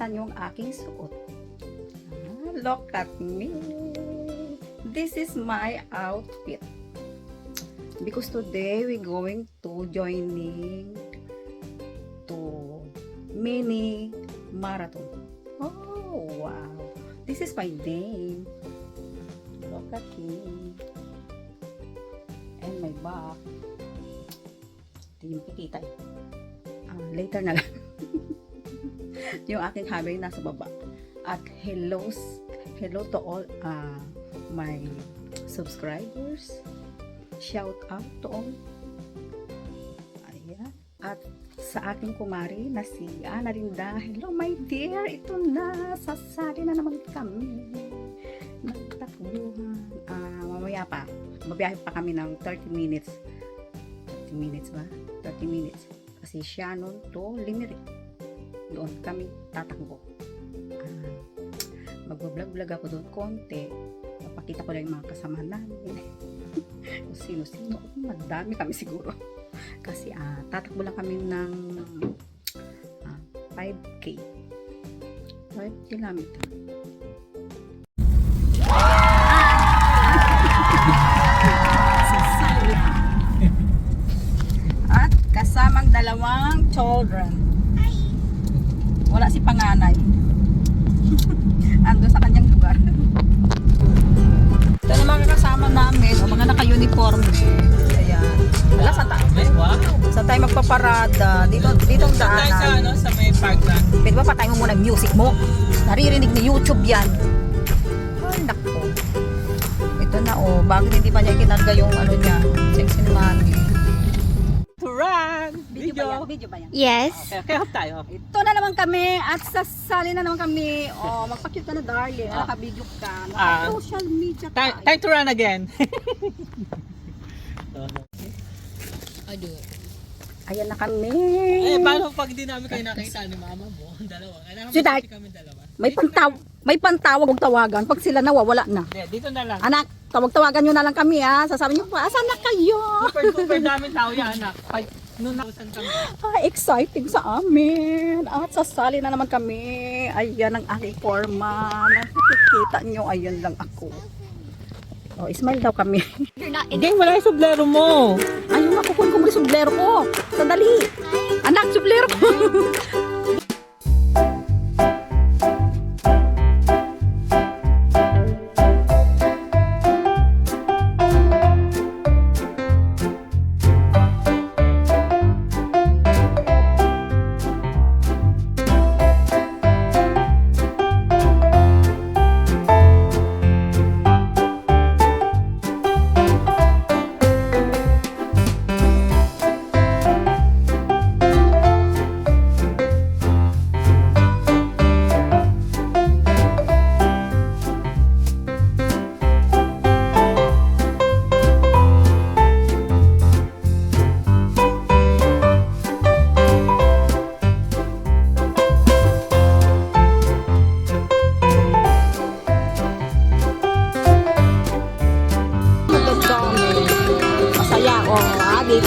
makikita niyo ang aking suot. Ah, look at me. This is my outfit. Because today we're going to joining to mini marathon. Oh, wow. This is my name. Look at me. And my back. Hindi yung kikita eh. Ah, later na lang. yung aking hobby nasa baba. At hello, hello to all ah, my subscribers. Shout out to all. Ayan. At sa aking kumari na si Ana Linda. Hello my dear, ito na. Sasali na naman kami. Nagtakbuhan. Ah, mamaya pa. Mabiyahe pa kami ng 30 minutes. 30 minutes ba? 30 minutes. Kasi siya nun to Limerick. Doon kami tatakbo. Ah, magbablog-vlog ako doon konti. Papakita ko lang yung mga kasama namin. Kung sino-sino. Madami kami siguro. Kasi ah, tatakbo lang kami ng ah, 5K. 5 kilometer. At kasamang dalawang children. Tayo magpaparada. Dito, dito ang Saan tayo sa, daanan. ano, sa may park lang? Pwede ba patay mo muna yung music mo? Naririnig ni YouTube yan. Ay, nako. Ito na oh, bakit hindi pa niya kinarga yung ano niya? Sexy Mami. To run! Video ba yan? Video ba yan? Yes. Okay, kaya tayo. Ito na naman kami at sasali na naman kami. Oh, magpa-cute ka na darling. Ah. Naka-video ka. Ah. Naka-social media ka. Time, time to run again. Ayan na kami. eh, paano pag di namin kayo nakita ni mama mo? Dalawa. Kailangan Si Dad. kami dalawa. May pantaw may pantawag huwag tawagan. Pag sila nawawala na. Hindi, dito na lang. Anak, tawag-tawagan nyo na lang kami ha. Sasabi nyo pa, asan na kayo? Super, super namin tao yan, anak. Ay, nung nausan kami. Ah, exciting sa amin. At sasali na naman kami. Ayan ang aking forma. Nakikita nyo, ayan lang ako. Oh, smile daw kami. Hindi, wala yung sublero mo. Ayun nga, kukunin ko muna yung sublero ko. Sandali. Anak, sublero ko.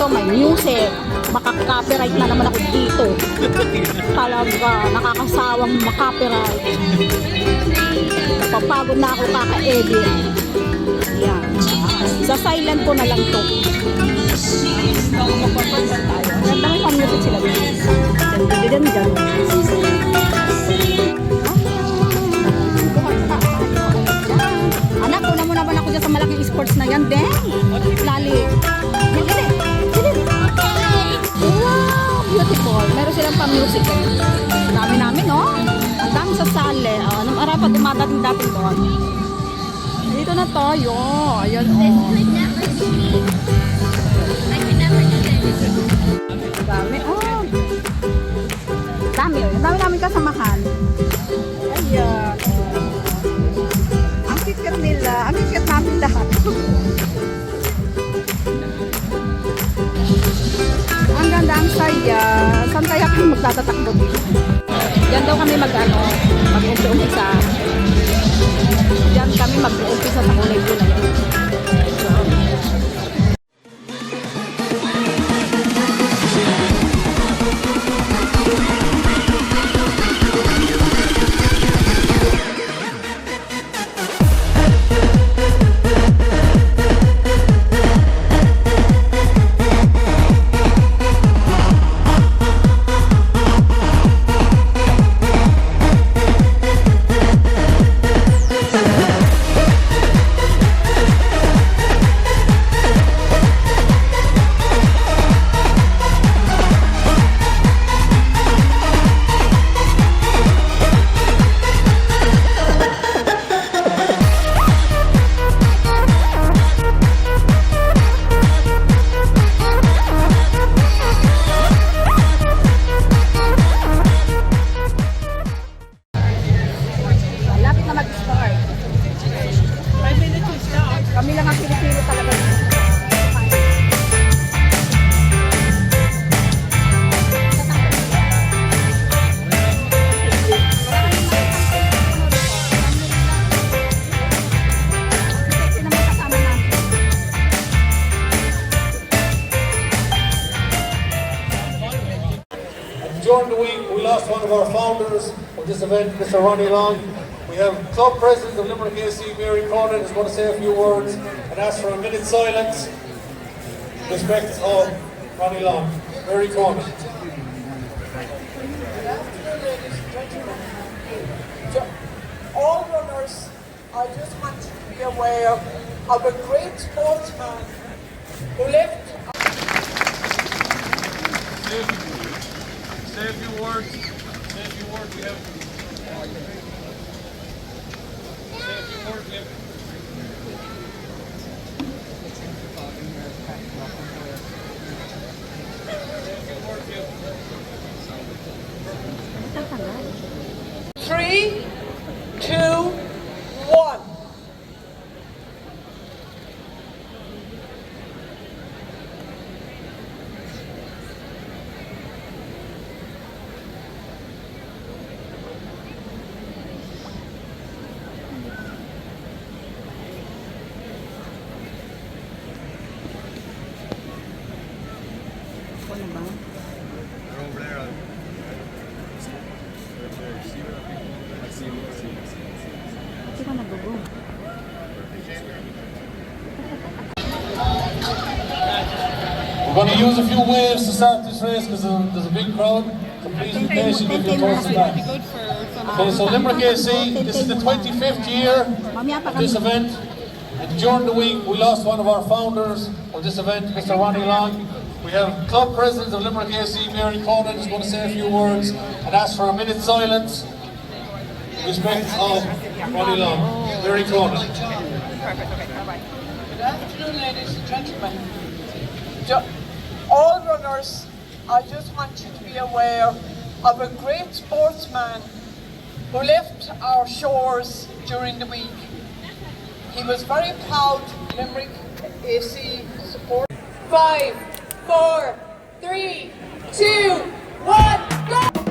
Dito may music. Makaka-copyright na naman ako dito. Talaga, nakakasawang makopyright. Napapagod na ako kaka-edit. Yan. Sa silent ko na lang to. Ganda may pa-music sila dito. Dyan, dyan, dyan, dyan. Anak, una mo naman ako dyan sa malaking sports na yan, Den. Lali. Yan, dali. Dali. Beautiful. Meron silang pa-music eh. Ang dami namin, no? Ang dami sa sale. Oh, nung araw pa dumadating dating doon. Dito na tayo. Ayan, oh. Of our founders of this event, Mr. Ronnie Long. We have Club President of Limerick AC, Mary Cronin, is going to say a few words and ask for a minute's silence. in Respect of Ronnie Long. Mary Cronin. ladies and gentlemen. All runners, I just want you to be aware of a great sportsman who left Say a few words work, we have. Three. Use a few waves to start this race because there's a big crowd. So please be patient if you're close to that. Okay, so Limerick AC, this is the 25th year of this event. And during the week, we lost one of our founders of this event, Mr. Ronnie Long. We have Club President of Limerick AC, Mary Cronin, is going to say a few words and ask for a minute's silence. in Respect of Ronnie Long. Mary Cronin. Good afternoon, ladies and gentlemen. All runners, I just want you to be aware of a great sportsman who left our shores during the week. He was very proud Limerick AC support. Five, four, three, two, one, go!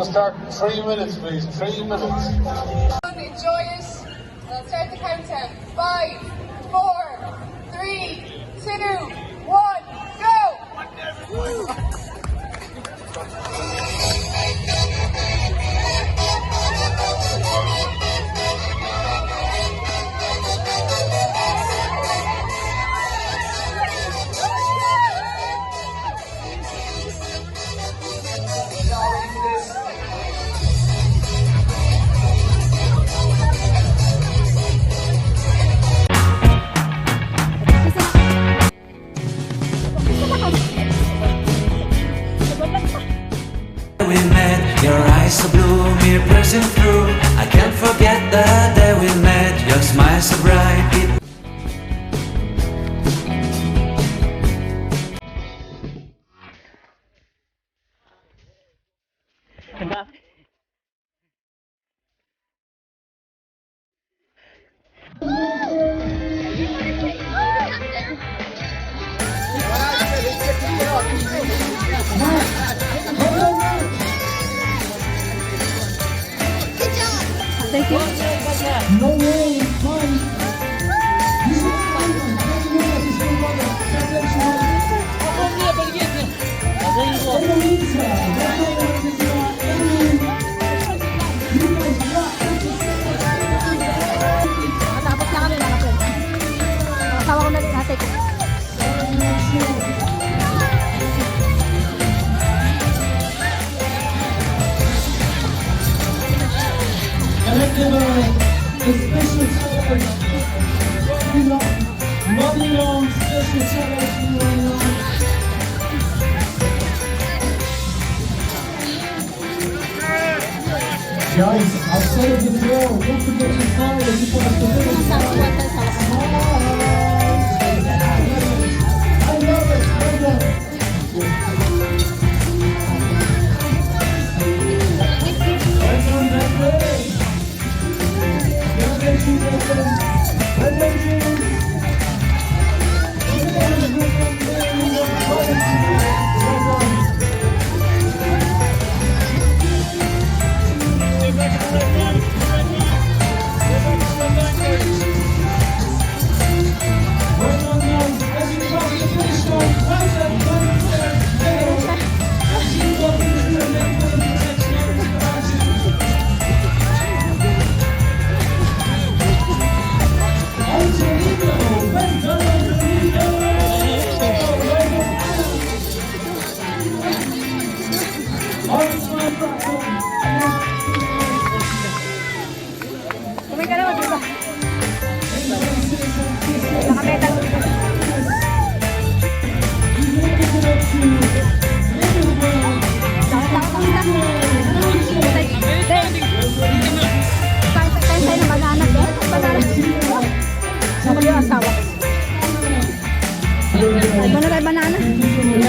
Going to start in three minutes, please. Three minutes. Enjoy it. Let's start the countdown. Five, four, three, two, one, go! So blue, me piercing through. I can't forget the day we met. Your smile so bright, Guys, outside the door, don't forget to follow the people at the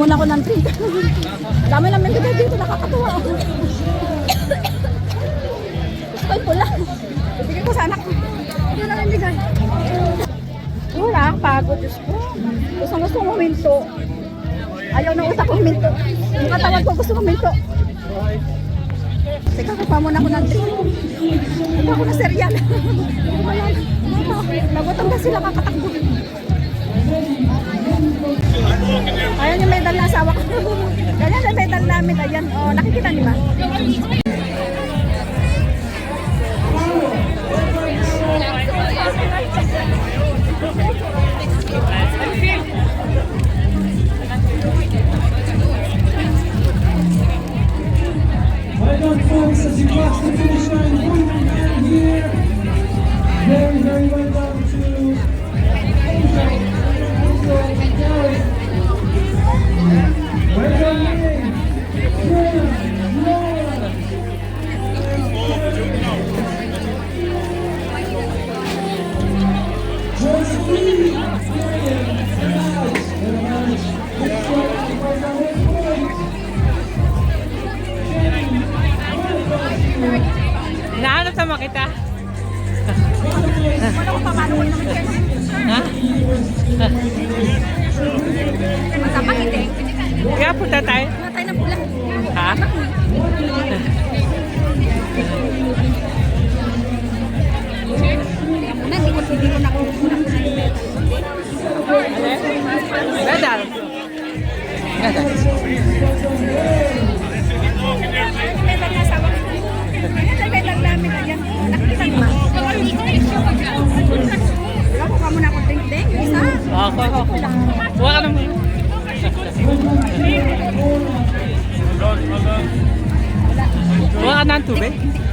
muna ako ng drink. Dami namin dito dito, nakakatuwa. Gusto ko pula. Ibigay ko sa anak ko. Hindi na lang bigay. Wala, pagod. Diyos ko. Gusto gusto huminto. Ayaw na utak ko huminto. Yung katawan ko gusto huminto. Teka, kupa muna ako ng drink. Kupa ako ng cereal. Nagutom na sila kakatakbo. Ayan yung medal na asawa ko. Ganyan yung medal namin. Ayan, oh, nakikita niyo ba? Folks, as you cross the finish line, and here. Very, very well done Huwag ka na ng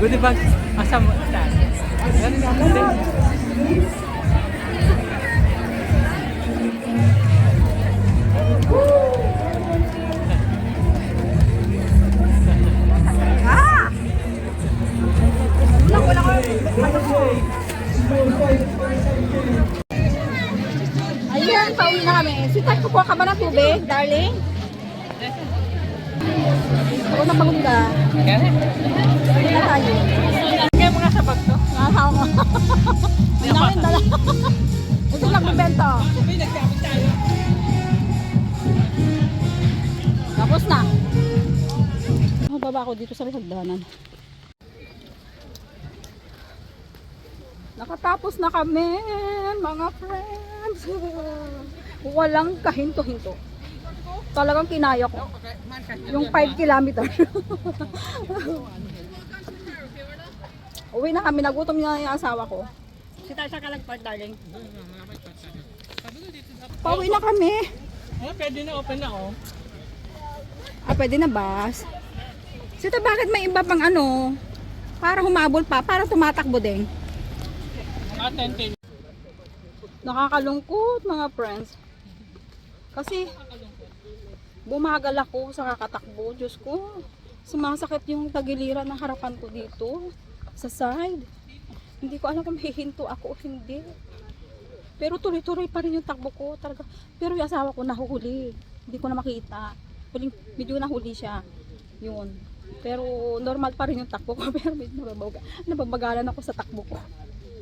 Goodie bag. Asa mo? Ganun lang. Ayan, pauwi na kami. Si Tay, kukuha ka ba ng tubig, darling? Ako na pagod ka. Hindi na tayo. Kaya mga sabag to. Nakasawa mo. Ang namin dala. Ito lang bibenta. May nagkapit tayo. Tapos na. Mababa ako dito sa hagdanan. Nakatapos na kami, mga friends. Walang kahinto-hinto. Talagang kinaya ko. Yung 5 kilometer. Uwi na kami, nagutom na yung asawa ko. Si Tasha ka nagpag, darling. Pauwi na kami. Ah, pwede na open na oh. Ah, pwede na bas. Sito, bakit may iba pang ano? Para humabol pa, para tumatakbo din. 10 Nakakalungkot mga friends. Kasi bumagal ako sa kakatakbo. Diyos ko, sumasakit yung tagiliran ng harapan ko dito. Sa side. Hindi ko alam kung hihinto ako o hindi. Pero tuloy-tuloy pa rin yung takbo ko. Talaga. Pero yung asawa ko nahuhuli. Hindi ko na makita. Huling, medyo nahuli siya. Yun. Pero normal pa rin yung takbo ko. Pero medyo nababaga, nababagalan ako sa takbo ko.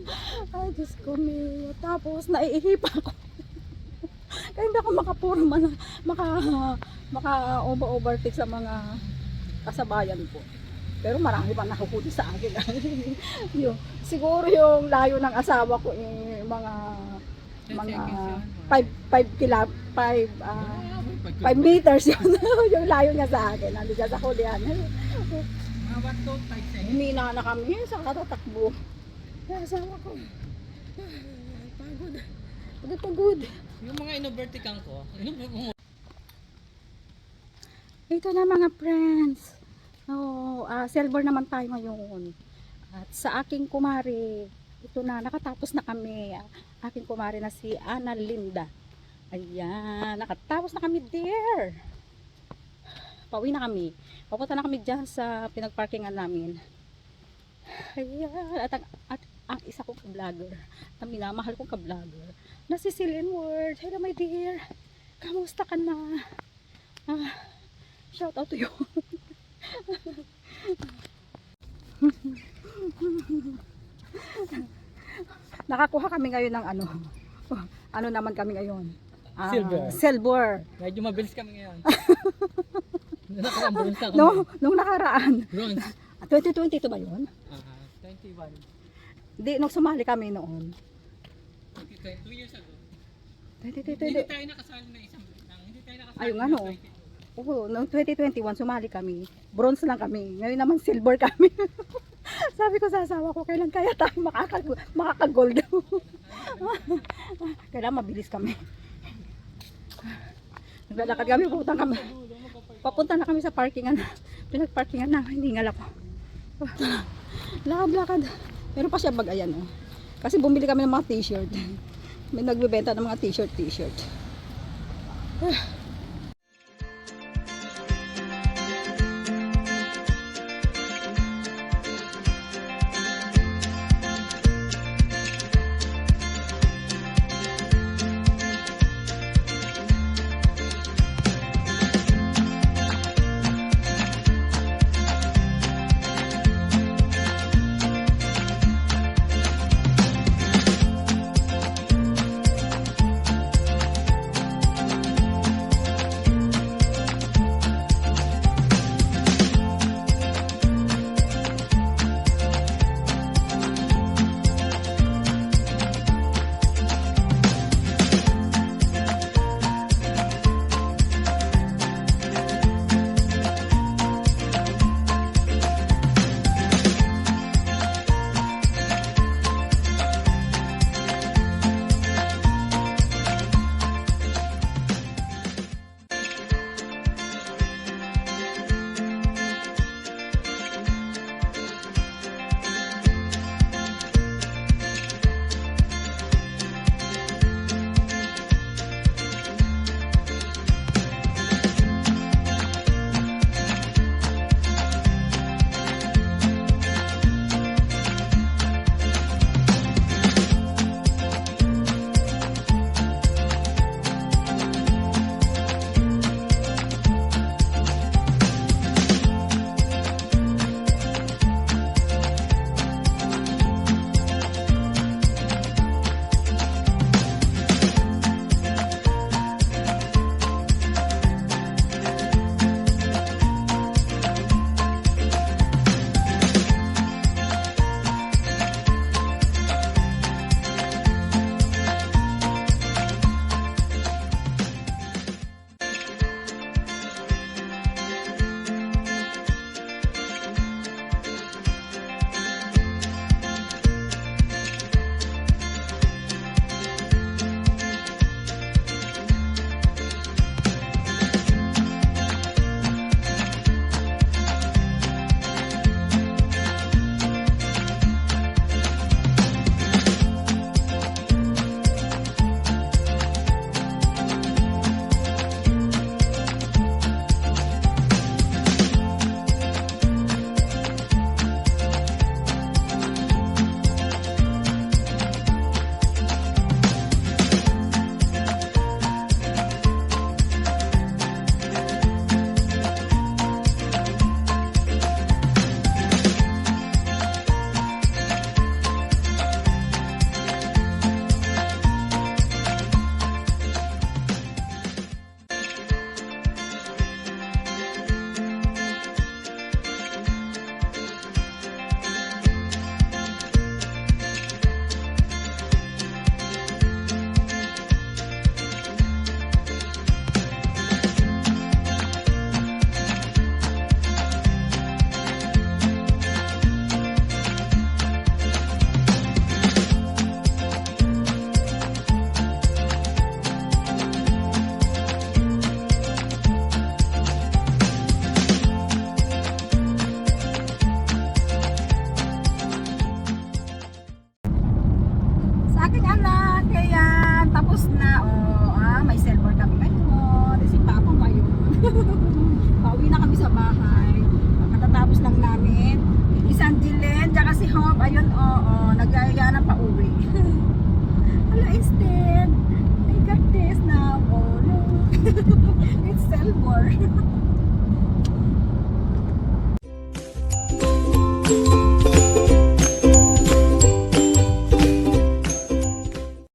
Ay, Diyos ko, Mio. Tapos, naiihipa ako. Kaya hindi ako makapuro man, maka, maka over-overtake sa mga kasabayan ko. Pero marami pa nakukuli sa akin. yung, siguro yung layo ng asawa ko, eh, mga mga 5 5 kila 5 ah 5 meters yun yung layo niya sa akin nandun siya sa 5 seconds. Humina na kami sa katatakbo. Yung asawa ko. Pagod. Pagod, pagod. Yung mga inovertikan ko, ino- Ito na mga friends. Oh, ah, silver naman tayo ngayon. At sa aking kumari, ito na, nakatapos na kami. Aking kumari na si Ana Linda. Ayan, nakatapos na kami there. Pauwi na kami. Papunta na kami dyan sa pinagparkingan namin. Ayan, at ang, at ang isa kong ka-vlogger, ang minamahal kong ka-vlogger, na si Celine Ward. Hello my dear, kamusta ka na? Ah, shout out to you. Nakakuha kami ngayon ng ano. Ano naman kami ngayon? Ah, Silver. Silver. medyo mabilis kami ngayon. Bronze ako. No, nung nakaraan. Bronze. Ah, 2022 ba yun? Ah, 21. Hindi, nung sumali kami noon. 22 years ago. 2022. Hindi tayo nakasali na isang lang. Hindi tayo nakasali. Ayun, ng ano? 20. Oo, noong 2021 sumali kami. Bronze lang kami. Ngayon naman silver kami. Sabi ko sa asawa ko, kailan kaya tayo makakag makakag-gold? kailan mabilis kami. Naglalakad kami, pupunta kami. Papunta na kami sa parkingan. Pinag-parkingan na, hindi nga ako. Lakad-lakad. Meron pa siya bag, ayan oh. Kasi bumili kami ng mga t-shirt. May nagbebenta ng mga t-shirt, t-shirt.